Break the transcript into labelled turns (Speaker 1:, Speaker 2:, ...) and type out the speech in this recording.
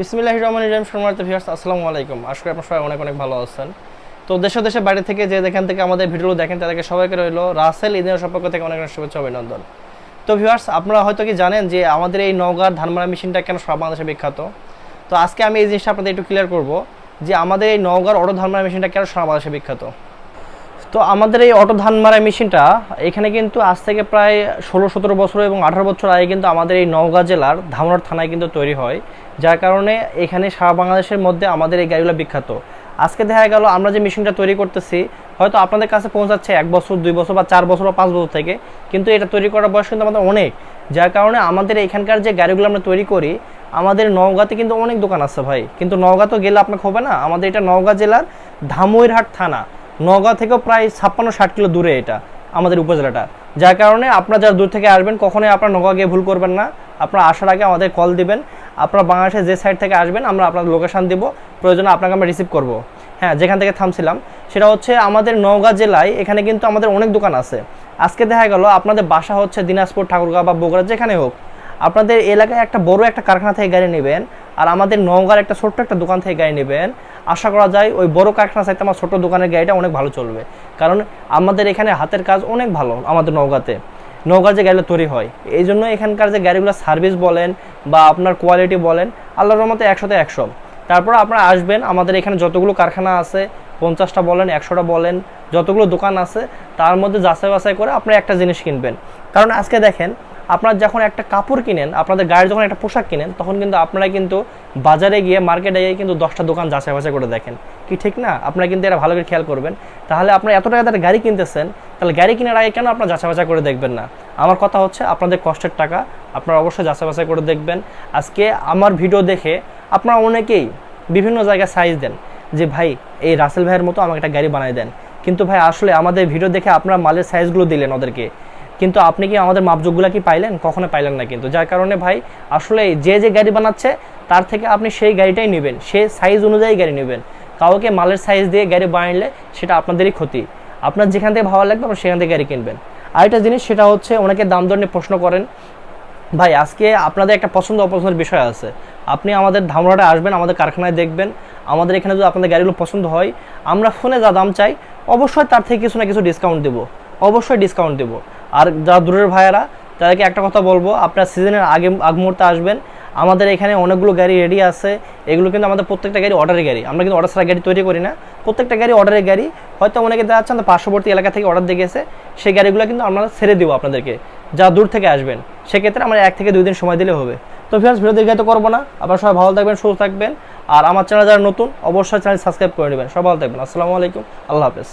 Speaker 1: বিসমিল্লাহ রহমান ইরাম সম্মানিত ভিউয়ার্স আসসালামু আলাইকুম। আশা করি আপনার সবাই অনেক অনেক ভালো আছেন। তো দেশে দেশে বাইরে থেকে যে যেখান থেকে আমাদের ভিডিওগুলো দেখেন, তাদেরকে সবাইকে রইল রাসেল ইদিনের সম্পর্ক থেকে অনেক অনেক শুভেচ্ছা অভিনন্দন। তো ভিউয়ার্স আপনারা হয়তো কি জানেন যে আমাদের এই নওগাঁর ধানমারা মেশিনটা কেন সব বাংলাদেশে বিখ্যাত? তো আজকে আমি এই জিনিসটা আপনাদের একটু ক্লিয়ার করব যে আমাদের এই নওগাঁর অটো ধানমারা মেশিনটা কেন সারা বাংলাদেশে বিখ্যাত? তো আমাদের এই অটো ধান মারা মেশিনটা এখানে কিন্তু আজ থেকে প্রায় ষোলো সতেরো বছর এবং আঠারো বছর আগে কিন্তু আমাদের এই নওগাঁ জেলার ধামরার থানায় কিন্তু তৈরি হয়। যার কারণে এখানে সারা বাংলাদেশের মধ্যে আমাদের এই গাড়িগুলো বিখ্যাত। আজকে দেখা গেল আমরা যে মেশিনটা তৈরি করতেছি, হয়তো আপনাদের কাছে পৌঁছাচ্ছে এক বছর, দুই বছর বা চার বছর বা পাঁচ বছর থেকে, কিন্তু এটা তৈরি করার বয়স কিন্তু আমাদের অনেক। যার কারণে আমাদের এখানকার যে গাড়িগুলো আমরা তৈরি করি, আমাদের নওগাঁতে কিন্তু অনেক দোকান আছে ভাই। কিন্তু নওগাঁ তো গেলে আপনাকে হবে না, আমাদের এটা নওগাঁ জেলার ধামইরহাট থানা। নওগাঁ থেকেও প্রায় ছাপ্পান্ন, ষাট কিলো দূরে এটা, আমাদের উপজেলাটা। যার কারণে আপনারা যারা দূর থেকে আসবেন, কখনোই আপনার নওগাঁ গিয়ে ভুল করবেন না। আপনারা আসার আগে আমাদের কল দিবেন। আপনারা বাংলাদেশের যে সাইড থেকে আসবেন, আমরা আপনার লোকেশান দিব, প্রয়োজনে আপনাকে আমরা রিসিভ করব। হ্যাঁ যেখান থেকে থামছিলাম, সেটা হচ্ছে আমাদের নওগাঁ জেলায়, এখানে কিন্তু আমাদের অনেক দোকান আছে। আজকে দেখা গেল, আপনাদের বাসা হচ্ছে দিনাজপুর ঠাকুরগাঁও বা বগুড়া যেখানে হোক। আপনাদের এলাকায় একটা বড় একটা কারখানা থেকে গাড়ি নেবেন, আর আমাদের নওগাঁর একটা ছোট্ট একটা দোকান থেকে গাড়ি নেবেন। আশা করা যায়, ওই বড় কারখানা চাইতে আমার ছোট দোকানের গাড়িটা অনেক ভালো চলবে। কারণ আমাদের এখানে হাতের কাজ অনেক ভালো, আমাদের নওগাঁতে। নওগাঁর যে গাড়িগুলো তৈরি হয়, এই জন্য এখানকার যে গাড়িগুলো সার্ভিস বলেন বা আপনার কোয়ালিটি বলেন, আল্লাহর রহমতে একশোতে একশো। তারপর আপনারা আসবেন, আমাদের এখানে যতগুলো কারখানা আছে, পঞ্চাশটা বলেন, একশোটা বলেন, যতগুলো দোকান আছে, তার মধ্যে যাচাই বাছাই করে আপনি একটা জিনিস কিনবেন। কারণ আজকে দেখেন আপনার যখন একটা কাপড় কিনেন, আপনাদের গায়ের যখন একটা পোশাক কিনেন, তখন কিন্তু আপনারা কিন্তু বাজারে গিয়ে মার্কেটে গিয়ে কিন্তু দশটা দোকান যাচাই বাছাই করে দেখেন। কি ঠিক না? আপনারা কিন্তু এটা ভালো করে খেয়াল করবেন। তাহলে আপনারা এত টাকা গাড়ি কিনতেছেন, তাহলে গাড়ি কেনার আগে কেন আপনারা যাচাই বাছাই করে দেখবেন না? আমার কথা হচ্ছে আপনাদের কষ্টের টাকা, আপনারা অবশ্যই যাচাই বাছাই করে দেখবেন। আজকে আমার ভিডিও দেখে আপনারা অনেকেই বিভিন্ন জায়গায় সাইজ দেন যে, ভাই, এই রাসেল ভাইয়ের মতো আমাকে একটা গাড়ি বানাই দেন। কিন্তু ভাই, আসলে আমাদের ভিডিও দেখে আপনারা মালের সাইজগুলো দিলেন ওদেরকে। কিন্তু আপনি কি আমাদের মাপযোগগুলো কি পাইলেন? কখনো পাইলেন না কিন্তু। যার কারণে ভাই, আসলে যে যে গাড়ি বানাচ্ছে, তার থেকে আপনি সেই গাড়িটাই নেবেন। সে সাইজ অনুযায়ী গাড়ি নেবেন। কাউকে মালের সাইজ দিয়ে গাড়ি বানাইলে সেটা আপনাদেরই ক্ষতি। আপনার যেখান থেকে ভালো লাগবে, আপনি সেখান থেকে গাড়ি কিনবেন। আরেকটা জিনিস, সেটা হচ্ছে অনেকে দাম দর নিয়ে প্রশ্ন করেন, ভাই, আজকে আপনাদের একটা পছন্দ অপছন্দের বিষয় আছে। আপনি আমাদের ধামরাটা আসবেন, আমাদের কারখানায় দেখবেন। আমাদের এখানে যদি আপনাদের গাড়িগুলো পছন্দ হয়, আমরা ফোনে যা দাম চাই, অবশ্যই তার থেকে কিছু না কিছু ডিসকাউন্ট দেবো। অবশ্যই ডিসকাউন্ট দেবো। আর যারা দূরের ভাইয়েরা, তাদেরকে একটা কথা বলব, আপনার সিজনের আগে, আগ মুহূর্তে আসবেন। আমাদের এখানে অনেকগুলো গাড়ি রেডি আছে। এগুলো কিন্তু আমাদের প্রত্যেকটা গাড়ি অর্ডারের গাড়ি। আমরা কিন্তু অর্ডার ছাড়া গাড়ি তৈরি করি না। প্রত্যেকটা গাড়ি অর্ডারের গাড়ি। হয়তো অনেকে দেখা যাচ্ছে পার্শ্ববর্তী এলাকা থেকে অর্ডার দিয়ে গেছে। সেই গাড়িগুলো কিন্তু আমরা ছেড়ে দেবো আপনাদেরকে। যা দূর থেকে আসবেন। সেক্ষেত্রে আমরা এক থেকে দুই দিন সময় দিলে হবে। তো ফ্রেন্ডস ভিডিও দীর্ঘায়িত করব না। আপনারা সবাই ভালো থাকবেন, সুস্থ থাকবেন। আর আমার চ্যানেল যারা নতুন, অবশ্যই চ্যানেল সাবস্ক্রাইব করে নেবেন। সবাই ভালো থাকবেন। আসসালামু আলাইকুম। আল্লাহ হাফেজ।